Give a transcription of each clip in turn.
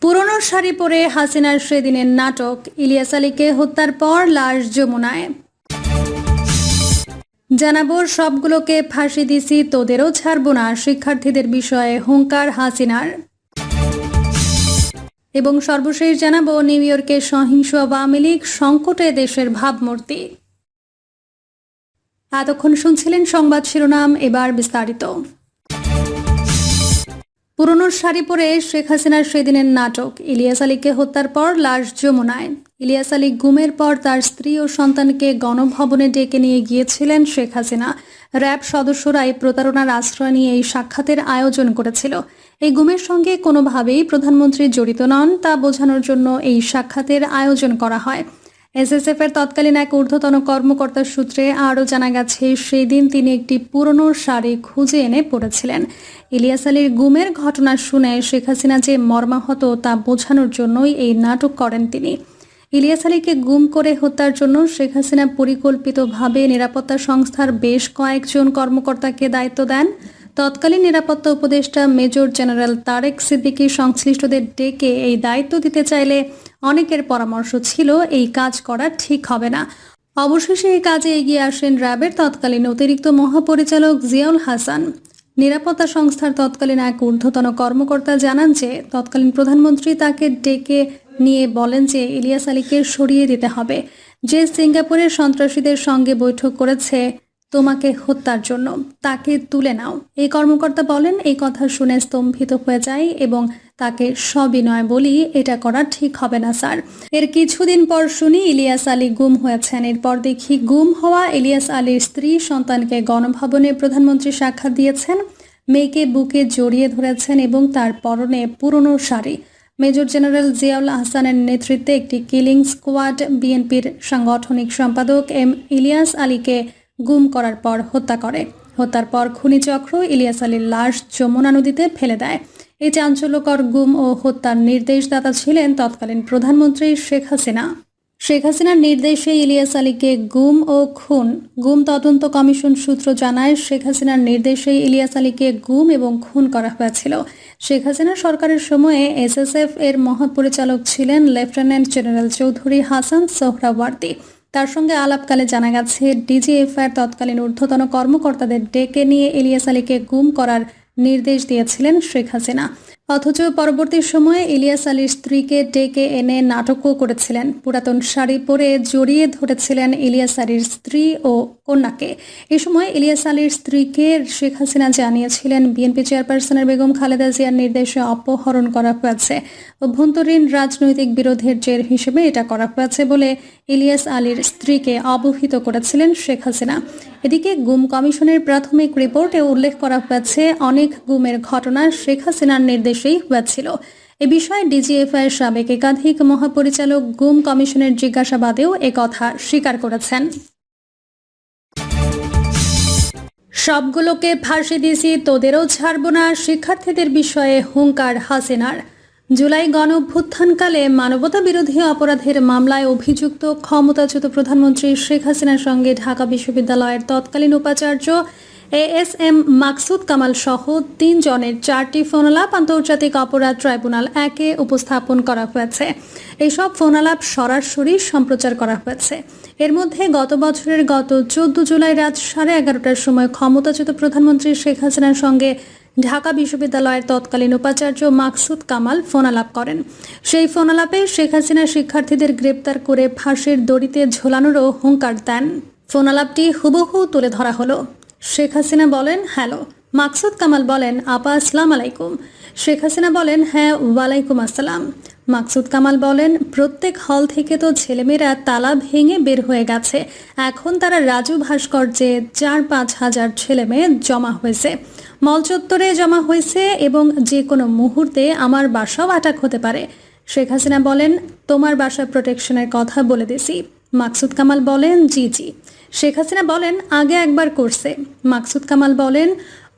পুরনো শাড়ি পরে হাসিনার সেদিনের নাটক, ইলিয়াস আলীকে হত্যার পর লাশ যমুনায়। জানাব, সবগুলোকে ফাঁসি দিছি, তোদেরও ছাড়বো না, শিক্ষার্থীদের বিষয়ে হুঙ্কার হাসিনার। এবং সর্বশেষ জানাব, নিউ ইয়র্কে সহিংস আওয়ামী লীগ সংকটে দেশের ভাবমূর্তি। এতক্ষণ শুনছিলেন সংবাদ শিরোনাম, এবার বিস্তারিত। পুরনো শাড়ি পরে শেখ হাসিনার সেদিনের নাটক। ইলিয়াস আলীকে হত্যার পর লাশ যমুনায়। ইলিয়াস আলী গুমের পর তার স্ত্রী ও সন্তানকে গণভবনে ডেকে নিয়ে গিয়েছিলেন শেখ হাসিনা। র্যাব সদস্যরাই প্রতারণার আশ্রয় নিয়ে এই সাক্ষাতের আয়োজন করেছিল। এই গুমের সঙ্গে কোনোভাবেই প্রধানমন্ত্রী জড়িত নন, তা বোঝানোর জন্য এই সাক্ষাতের আয়োজন করা হয়। এসএসএফ এর তৎকালীন এক ঊর্ধ্বতন কর্মকর্তার সূত্রে আরও জানা গেছে সেই দিন তিনি একটি পুরনো শাড়ি খুঁজে এনে পড়েছিলেন ইলিয়াস আলীর গুমের ঘটনা শুনে শেখ হাসিনা যে মর্মাহত তা বোঝানোর জন্যই এই নাটক করেন তিনি। ইলিয়াস আলীকে গুম করে হত্যার জন্য শেখ হাসিনা পরিকল্পিতভাবে নিরাপত্তা সংস্থার বেশ কয়েকজন কর্মকর্তাকে দায়িত্ব দেন। তৎকালীন নিরাপত্তা উপদেষ্টা মেজর জেনারেল তারেক সিদ্দিকী সংশ্লিষ্টদের ডেকে এই দায়িত্ব দিতে চাইলে অনেকের পরামর্শ ছিল এই কাজ করা ঠিক হবে না। অবশেষে এই কাজে এগিয়ে আসেন র্যাবের তৎকালীন অতিরিক্ত মহাপরিচালক জিয়াউল হাসান। নিরাপত্তা সংস্থার তৎকালীন এক ঊর্ধ্বতন কর্মকর্তা জানান যে, তৎকালীন প্রধানমন্ত্রী তাকে ডেকে নিয়ে বলেন যে, ইলিয়াস আলীকে সরিয়ে দিতে হবে। যে সিঙ্গাপুরের সন্ত্রাসীদের সঙ্গে বৈঠক করেছে, তোমাকে হত্যার জন্য। তাকে তুলে নাও। এই কর্মকর্তা বলেন, এই কথা শুনে স্তম্ভিত হয়ে যায় এবং তাকে সবিনয় বলি, এটা করা ঠিক হবে না, স্যার। এর কিছুদিন পর শুনি ইলিয়াস আলী গুম হয়েছেন। এরপর দেখি গুম হওয়া ইলিয়াস আলীর স্ত্রী সন্তানকে গণভবনে প্রধানমন্ত্রী সাক্ষাৎ দিয়েছেন। মেয়েকে বুকে জড়িয়ে ধরেছেন এবং তার পরনে পুরনো শাড়ি। মেজর জেনারেল জিয়াউল আহসানের নেতৃত্বে একটি কিলিং স্কোয়াড বিএনপির সাংগঠনিক সম্পাদক এম ইলিয়াস আলীকে গুম করার পর হত্যা করে। হত্যার পর খুনি চক্র ইলিয়াস আলীর লাশ যমুনা নদীতে ফেলে দেয়। এই চাঞ্চল্যকর গুম ও হত্যার নির্দেশদাতা ছিলেন তৎকালীন প্রধানমন্ত্রী শেখ হাসিনা। শেখ হাসিনার নির্দেশে ইলিয়াস আলীকে গুম ও খুন, গুম তদন্ত কমিশন সূত্র জানায় শেখ হাসিনার নির্দেশে ইলিয়াস আলীকে গুম এবং খুন করা হয়েছিল। শেখ হাসিনা সরকারের সময়ে এসএসএফ এর মহাপরিচালক ছিলেন লেফটেন্যান্ট জেনারেল চৌধুরী হাসান সোহরাওয়ার্দী। তার সঙ্গে আলাপকালে জানা গেছে ডিজিএফআইয়ের তৎকালীন ঊর্ধ্বতন কর্মকর্তাদের ডেকে নিয়ে ইলিয়াস আলীকে গুম করার নির্দেশ দিয়েছিলেন শেখ হাসিনা। অথচ পরবর্তী সময়ে ইলিয়াস আলীর স্ত্রীকে ডেকে এনে নাটকও করেছিলেন। পুরাতন শাড়ি পরে জড়িয়ে ধরেছিলেন ইলিয়াস আলীর স্ত্রী ও কন্যাকে। এ সময় ইলিয়াস আলীর স্ত্রীকে শেখ হাসিনা জানিয়েছিলেন, বিএনপি চেয়ারপারসনের বেগম খালেদা জিয়ার নির্দেশে অপহরণ করা হয়েছে। অভ্যন্তরীণ রাজনৈতিক বিরোধের জের হিসেবে এটা করা হয়েছে বলে ইলিয়াস আলীর স্ত্রীকে অবহিত করেছিলেন শেখ হাসিনা। এদিকে গুম কমিশনের প্রাথমিক রিপোর্টে উল্লেখ করা হয়েছে, অনেক গুমের ঘটনা শেখ হাসিনার নির্দেশেই হয়েছিল এ বিষয়ে ডিজিএফআই এর সাবেক একাধিক মহাপরিচালক, গুম কমিশনের জিজ্ঞাসাবাদেও একথা স্বীকার করেছেন। সবগুলোকে ফাঁসি দিয়েছি, তোদেরও ছাড়ব না, শিক্ষার্থীদের বিষয়ে হুঙ্কার হাসিনার। জুলাই গণ অভ্যুত্থানকালে মানবতা বিরোধী অপরাধের মামলায় অভিযুক্ত ক্ষমতাচ্যুত প্রধানমন্ত্রী শেখ হাসিনার সঙ্গে ঢাকা বিশ্ববিদ্যালয়ের তৎকালীন উপাচার্য এস এম মাকসুদ কামাল সহ তিন জনের চারটি ফোনালাপ আন্তর্জাতিক অপরাধ ট্রাইব্যুনাল একে উপস্থাপন করা হয়েছে। এইসব ফোনালাপ সরাসরি সম্প্রচার করা হয়েছে। এর মধ্যে গত বছরের গত চোদ্দ জুলাই রাত সাড়ে এগারোটার সময় ক্ষমতাচ্যুত প্রধানমন্ত্রী শেখ হাসিনার সঙ্গে ঢাকা বিশ্ববিদ্যালয়ের তৎকালীন উপাচার্য মাকসুদ কামাল ফোনালাপ করেন। সেই ফোনালাপে শেখ হাসিনা শিক্ষার্থীদের গ্রেপ্তার করে ফাঁসির দড়িতে ঝোলানোরও হুঙ্কার দেন। ফোনালাপটি হুবহু তুলে ধরা হলো। শেখ হাসিনা বলেন, হ্যালো। মাকসুদ কামাল বলেন, আপা, আসসালাম আলাইকুম। শেখ হাসিনা বলেন হ্যাঁ ওয়ালাইকুম আসসালাম। মাকসুদ কামাল বলেন, প্রত্যেক হল থেকে তো ছেলেমেয়েরা তালা ভেঙে বের হয়ে গেছে। এখন তারা রাজু ভাস্কর্যে চার পাঁচ হাজার ছেলেমেয়ে জমা হয়েছে। মল চত্বরে জমা হয়েছে এবং যে কোনো মুহূর্তে আমার বাসাও আটাক হতে পারে। শেখ হাসিনা বলেন, তোমার বাসার প্রোটেকশনের কথা বলে দিছি। মাকসুদ কামাল বলেন, জি জি। শেখ হাসিনা বলেন, আগে একবার করছে। মাকসুদ কামাল বলেন,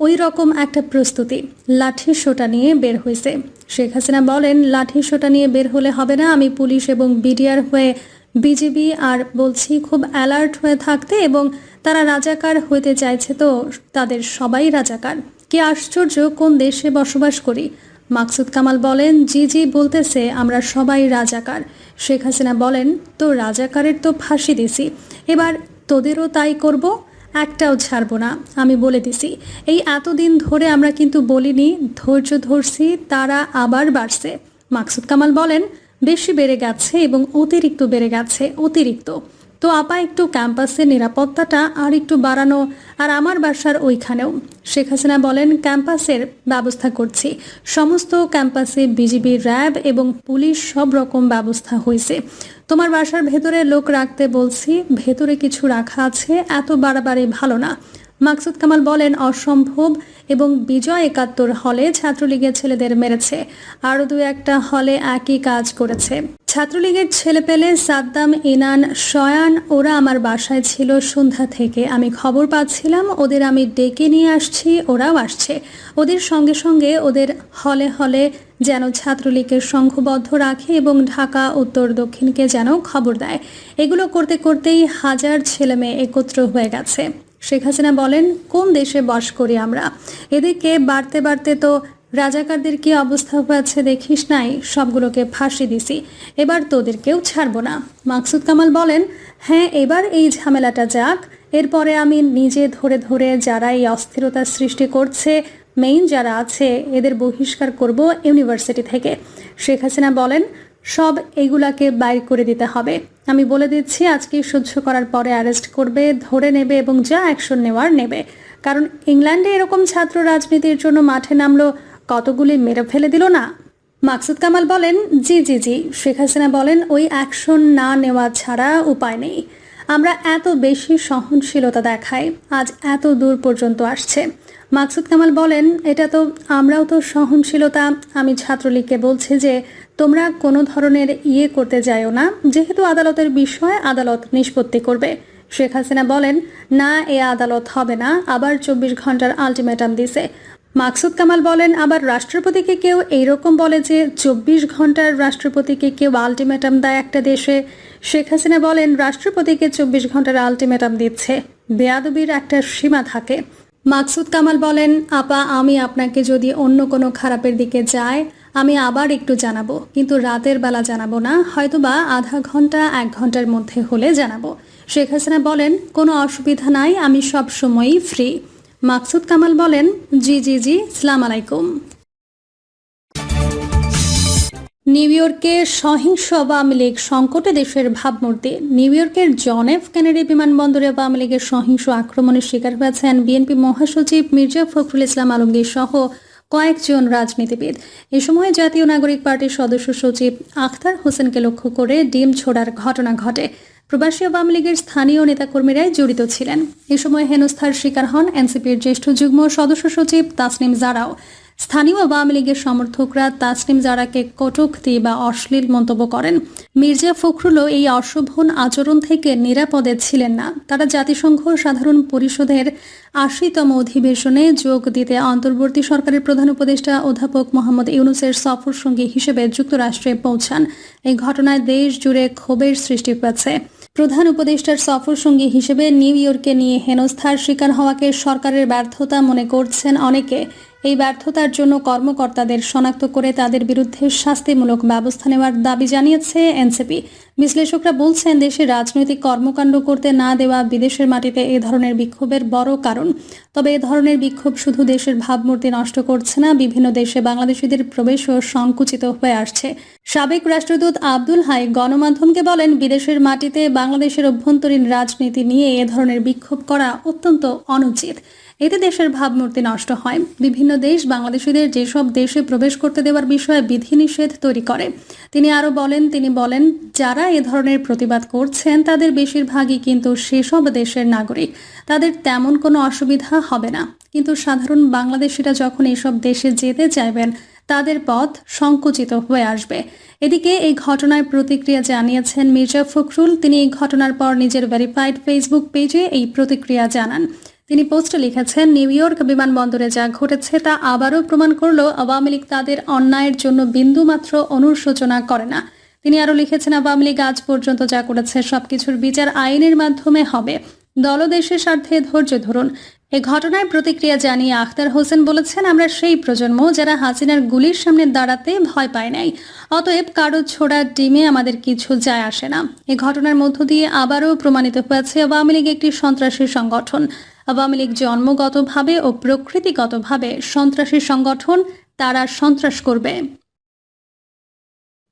ওই রকম একটা প্রস্তুতি, লাঠি শোটা নিয়ে বের হয়েছে। শেখ হাসিনা বলেন, লাঠি শোটা নিয়ে বের হলে হবে না, আমি পুলিশ এবং বিডিআর হয়ে বিজিবি আর বলছি, খুব অ্যালার্ট হয়ে থাকতে এবং তারা রাজাকার হইতে চাইছে তো, তাদের সবাই রাজাকার। কি আশ্চর্য, কোন দেশে বসবাস করি? মাকসুদ কামাল বলেন, জি জি, বলতেছে, আমরা সবাই রাজাকার। শেখ হাসিনা বলেন তো রাজাকারের তো ফাঁসি দিছি। এবার তোদেরও তাই করব, একটাও ছাড়বো না। আমি বলে দিছি, এই এতদিন ধরে আমরা কিন্তু বলিনি, ধৈর্য ধরছি, তারা আবার বাড়ছে। মাকসুদ কামাল বলেন, বেশি বেড়ে গেছে এবং অতিরিক্ত বেড়ে গেছে, অতিরিক্ত। তো আপা একটু ক্যাম্পাসের নিরাপত্তাটা আর একটু বাড়ানো, আর আমার বাসার ওইখানেও। শেখ হাসিনা বলেন, ক্যাম্পাসের ব্যবস্থা করছি। সমস্ত ক্যাম্পাসে বিজিবি র্যাব এবং পুলিশ সব রকম ব্যবস্থা হয়েছে। তোমার বাসার ভেতরে লোক রাখতে বলছি, ভেতরে কিছু রাখা আছে, এত বাড়াবাড়ি ভালো না। মাকসুদ কামাল বলেন, অসম্ভব এবং বিজয় একাত্তর হলে ছাত্রলীগের ছেলেদের মেরেছে। আরও দু একটা হলে একই কাজ করেছে। ছাত্রলীগের ছেলে পেলে সাদ্দাম, ইনান, শয়ান, ওরা আমার বাসায় ছিল সন্ধ্যা থেকে। আমি খবর পাচ্ছিলাম, ওদের আমি ডেকে নিয়ে আসছি, ওরাও আসছে। ওদের সঙ্গে সঙ্গে ওদের হলে হলে যেন ছাত্রলীগের সংঘবদ্ধ রাখে এবং ঢাকা, উত্তর, দক্ষিণকে যেন খবর দেয়। এগুলো করতে করতেই হাজার ছেলেমেয়ে একত্র হয়ে গেছে। শেখ হাসিনা বলেন, কোন দেশে বাস করি আমরা? এদিকে বাড়তে বাড়তে তো রাজাকারদের কি অবস্থা হয়েছে দেখিস নাই, সবগুলোকে ফাঁসি দিছি, এবার তোদেরকেও ছাড়বো না। মাকসুদ কামাল বলেন হ্যাঁ এবার এই ঝামেলাটা যাক, এরপরে আমি নিজে ধরে ধরে যারা এই অস্থিরতার সৃষ্টি করছে মেইন যারা আছে, এদের বহিষ্কার করব ইউনিভার্সিটি থেকে। শেখ হাসিনা বলেন সব এগুলাকে বাইর করে দিতে হবে। আমি বলে দিচ্ছি, আজকে সহ্য করার পরে অ্যারেস্ট করবে, ধরে নেবে এবং যা অ্যাকশন নেওয়ার নেবে। কারণ ইংল্যান্ডে এরকম ছাত্র রাজনীতির জন্য মাঠে নামলো, কতগুলি মেরে ফেলে দিল না? মাকসুদ কামাল বলেন, জি জি জি, শেখ হাসিনা বলেন, ওই অ্যাকশন না নেওয়া ছাড়া উপায় নেই। আমরা এত বেশি সহনশীলতা দেখাই, আজ এত দূর পর্যন্ত আসছে। মাকসুদ কামাল বলেন, এটা তো আমরাও তো সহনশীলতা, আমি ছাত্রলীগকে বলছি যে তোমরা কোনো ধরনের ইয়ে করতে যাইও না। যেহেতু আদালতের বিষয় আদালত নিষ্পত্তি করবে। শেখ হাসিনা বলেন, না, এ আদালত হবে না। আবার চব্বিশ ঘণ্টার আলটিমেটাম দিছে। মাকসুদ কামাল বলেন, আবার রাষ্ট্রপতিকে কেউ এইরকম বলে যে চব্বিশ ঘণ্টার রাষ্ট্রপতিকে কেউ আলটিমেটাম দেয় একটা দেশে। শেখ হাসিনা বলেন, রাষ্ট্রপতিকে চব্বিশ ঘণ্টার আলটিমেটাম দিচ্ছে। বেয়াদবির একটা সীমা থাকে। মাকসুদ কামাল বলেন, আপা, আমি আপনাকে যদি অন্য কোনো খারাপের দিকে যায় আমি আবার একটু জানাব। কিন্তু রাতের বেলা জানাব না, হয়তোবা আধা ঘণ্টা, এক ঘণ্টার মধ্যে হলে জানাব। শেখ হাসিনা বলেন, কোনো অসুবিধা নাই, আমি সব সময়ই ফ্রি মাকসুদ কামাল বলেন, জি জি জি, সালাম আলাইকুম। নিউ ইয়র্কে সহিংস আওয়ামী লীগ সংকটে দেশের ভাবমূর্তি। নিউ ইয়র্কের জন এফ কেনেডি বিমানবন্দরে আওয়ামী লীগের সহিংস আক্রমণের শিকার হয়েছেন বিএনপি মহাসচিব মির্জা ফখরুল ইসলাম আলমগীর সহ কয়েকজন রাজনীতিবিদ। এ সময় জাতীয় নাগরিক পার্টির সদস্য সচিব আখতার হোসেনকে লক্ষ্য করে ডিম ছোড়ার ঘটনা ঘটে। প্রবাসী আওয়ামী লীগের স্থানীয় নেতাকর্মীরাই জড়িত ছিলেন। এ সময় হেনস্থার শিকার হন এনসিপির জ্যেষ্ঠ যুগ্ম সদস্য সচিব তাসনিম জারাও। স্থানীয় আওয়ামী লীগের সমর্থকরা তাসনিম জারাকে কটূক্তি বা অশ্লীল মন্তব্য করেন। মির্জা ফখরুলও এই অশোভন আচরণ থেকে নিরাপদে ছিলেন না। তারা জাতিসংঘ সাধারণ পরিষদের আশিতম অধিবেশনে যোগ দিতে অন্তর্বর্তী সরকারের প্রধান উপদেষ্টা অধ্যাপক মোহাম্মদ ইউনুসের সফর সঙ্গী হিসেবে যুক্তরাষ্ট্রে পৌঁছান। এই ঘটনায় দেশ জুড়ে ক্ষোভের সৃষ্টি হয়েছে। প্রধান উপদেষ্টার সফর সঙ্গী হিসেবে নিউ ইয়র্কে নিয়ে হেনস্থার শিকার হওয়াকে সরকারের ব্যর্থতা মনে করছেন অনেকে। এই ব্যর্থতার জন্য কর্মকর্তাদের শনাক্ত করে তাদের বিরুদ্ধে শাস্তিমূলক ব্যবস্থা নেওয়ার দাবি জানিয়েছে এনসিপি। বিশ্লেষকরা বলছেন, দেশে রাজনৈতিক কর্মকাণ্ড করতে না দেওয়া বিদেশের মাটিতে এ ধরনের বিক্ষোভের বড় কারণ। তবে এ ধরনের বিক্ষোভ শুধু দেশের ভাবমূর্তি নষ্ট করছে না, বিভিন্ন দেশে বাংলাদেশিদের প্রবেশও সংকুচিত হয়ে আসছে। সাবেক রাষ্ট্রদূত আব্দুল হাই গণমাধ্যমকে বলেন, বিদেশের মাটিতে বাংলাদেশের অভ্যন্তরীণ রাজনীতি নিয়ে এ ধরনের বিক্ষোভ করা অত্যন্ত অনুচিত। এতে দেশের ভাবমূর্তি নষ্ট হয়। বিভিন্ন দেশ বাংলাদেশিদের যেসব দেশে প্রবেশ করতে দেওয়ার বিষয়ে বিধিনিষেধ তৈরি করে। তিনি আরও বলেন, তিনি বলেন, যারা এ ধরনের প্রতিবাদ করছেন, তাদের বেশিরভাগই কিন্তু সেসব দেশের নাগরিক। তাদের তেমন কোনো অসুবিধা হবে না। কিন্তু সাধারণ বাংলাদেশিরা যখন এসব দেশে যেতে চাইবেন, তাদের পথ সংকুচিত হয়ে আসবে। এদিকে এই ঘটনায় প্রতিক্রিয়া জানিয়েছেন মির্জা ফখরুল। তিনি এই ঘটনার পর নিজের ভেরিফাইড ফেসবুক পেজে এই প্রতিক্রিয়া জানান। তিনি পোস্টে লিখেছেন, নিউ ইয়র্ক বিমানবন্দরে যা ঘটেছে তা আবারও প্রমাণ করল আওয়ামী লীগ তাদের অন্যায়ের জন্য বিন্দুমাত্র অনুশোচনা করে না। তিনি আরও লিখেছেন, আওয়ামী লীগ আজ পর্যন্ত যা করেছে সবকিছুর বিচার আইনের মাধ্যমে হবে। দলদেশের স্বার্থে ধৈর্য ধরুন। এ ঘটনায় প্রতিক্রিয়া জানিয়ে আখতার হোসেন বলেছেন, আমরা সেই প্রজন্ম যারা হাসিনার গুলির সামনে দাঁড়াতে ভয় পায় নাই। অতএব কারও ছোড়া ডিমে আমাদের কিছু যায় আসে না। এ ঘটনার মধ্য দিয়ে আবারও প্রমাণিত হয়েছে, আওয়ামী লীগ একটি সন্ত্রাসী সংগঠন। আওয়ামী লীগ জন্মগতভাবে ও প্রকৃতিগতভাবে সন্ত্রাসী সংগঠন, তারা সন্ত্রাস করবে।